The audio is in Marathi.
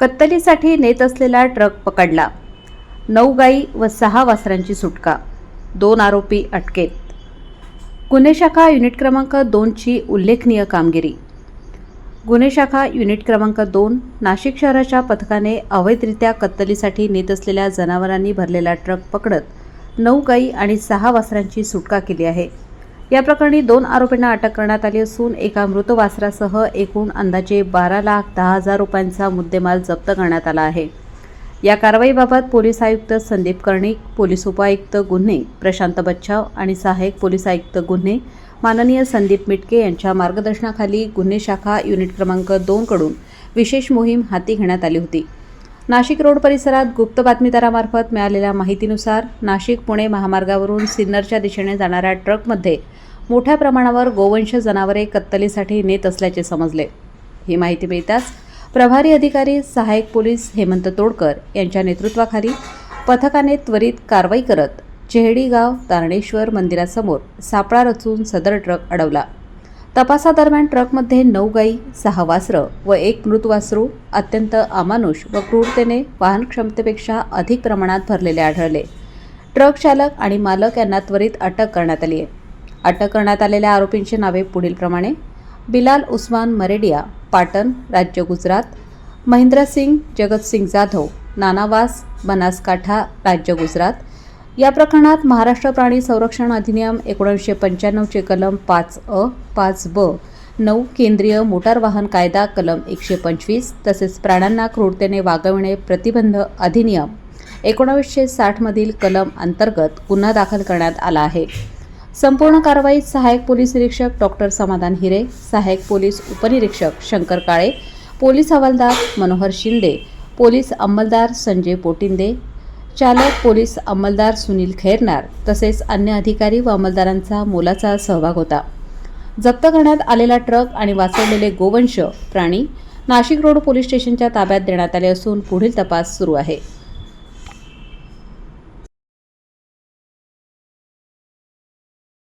कत्तलीसाठी नेत असलेला ट्रक पकडला. नऊ गाई व सहा वासरांची सुटका. दोन आरोपी अटकेत. गुन्हे शाखा युनिट क्रमांक दोनची उल्लेखनीय कामगिरी. गुन्हे शाखा युनिट क्रमांक दोन नाशिक शहराच्या पथकाने अवैधरित्या कत्तलीसाठी नेत असलेल्या जनावरांनी भरलेला ट्रक पकडत नऊ गाई आणि सहा वासरांची सुटका केली आहे. या प्रकरणी दोन आरोपींना अटक करण्यात आली असून एका मृत वासरासह एकूण अंदाजे बारा लाख दहा हजार रुपयांचा मुद्देमाल जप्त करण्यात आला आहे. या कारवाईबाबत पोलीस आयुक्त संदीप कर्णिक पोलीस उपायुक्त गुन्हे प्रशांत बच्छाव आणि सहाय्यक पोलीस आयुक्त गुन्हे माननीय संदीप मिटके यांच्या मार्गदर्शनाखाली गुन्हे शाखा युनिट क्रमांक दोनकडून विशेष मोहीम हाती घेण्यात आली होती. नाशिक रोड परिसरात गुप्त बातमीदारामार्फत मिळालेल्या माहितीनुसार नाशिक पुणे महामार्गावरून सिन्नरच्या दिशेने जाणाऱ्या ट्रकमध्ये मोठ्या प्रमाणावर गोवंश जनावरे कत्तलीसाठी नेत असल्याचे समजले. ही माहिती मिळताच प्रभारी अधिकारी सहाय्यक पोलीस हेमंत तोडकर यांच्या नेतृत्वाखाली पथकाने त्वरित कारवाई करत चेहडी गाव तारणेश्वर मंदिरासमोर सापळा रचून सदर ट्रक अडवला. तपासादरम्यान ट्रकमध्ये नऊ गाई सहा वासरं व एक मृत वासरू अत्यंत अमानुष व क्रूरतेने वाहन क्षमतेपेक्षा अधिक प्रमाणात भरलेले आढळले. ट्रक चालक आणि मालक यांना त्वरित अटक करण्यात आली आहे. अटक करण्यात आलेल्या आरोपींची नावे पुढीलप्रमाणे बिलाल उस्मान मरेडिया पाटण राज्य गुजरात महेंद्रसिंग जगतसिंग जाधव नानावास बनासकाठा राज्य गुजरात या प्रकरणात महाराष्ट्र प्राणी संरक्षण अधिनियम एकोणीसशे पंच्याण्णवचे कलम पाच अ पाच ब नऊ केंद्रीय मोटार वाहन कायदा कलम एकशे पंचवीस तसेच प्राण्यांना क्रूरतेने वागविणे प्रतिबंध अधिनियम एकोणावीसशे साठमधील कलम अंतर्गत गुन्हा दाखल करण्यात आला आहे. संपूर्ण कारवाईत सहाय्यक पोलीस निरीक्षक डॉक्टर समाधान हिरे सहाय्यक पोलीस उपनिरीक्षक शंकर काळे पोलीस हवालदार मनोहर शिंदे पोलीस अंमलदार संजय पोटिंदे चालक पोलीस अंमलदार सुनील खैरनार तसेच अन्य अधिकारी व अंमलदारांचा मोलाचा सहभाग होता. जप्त करण्यात आलेला ट्रक आणि वाचवलेले गोवंश प्राणी नाशिक रोड पोलीस स्टेशनच्या ताब्यात देण्यात आले असून पुढील तपास सुरू आहे.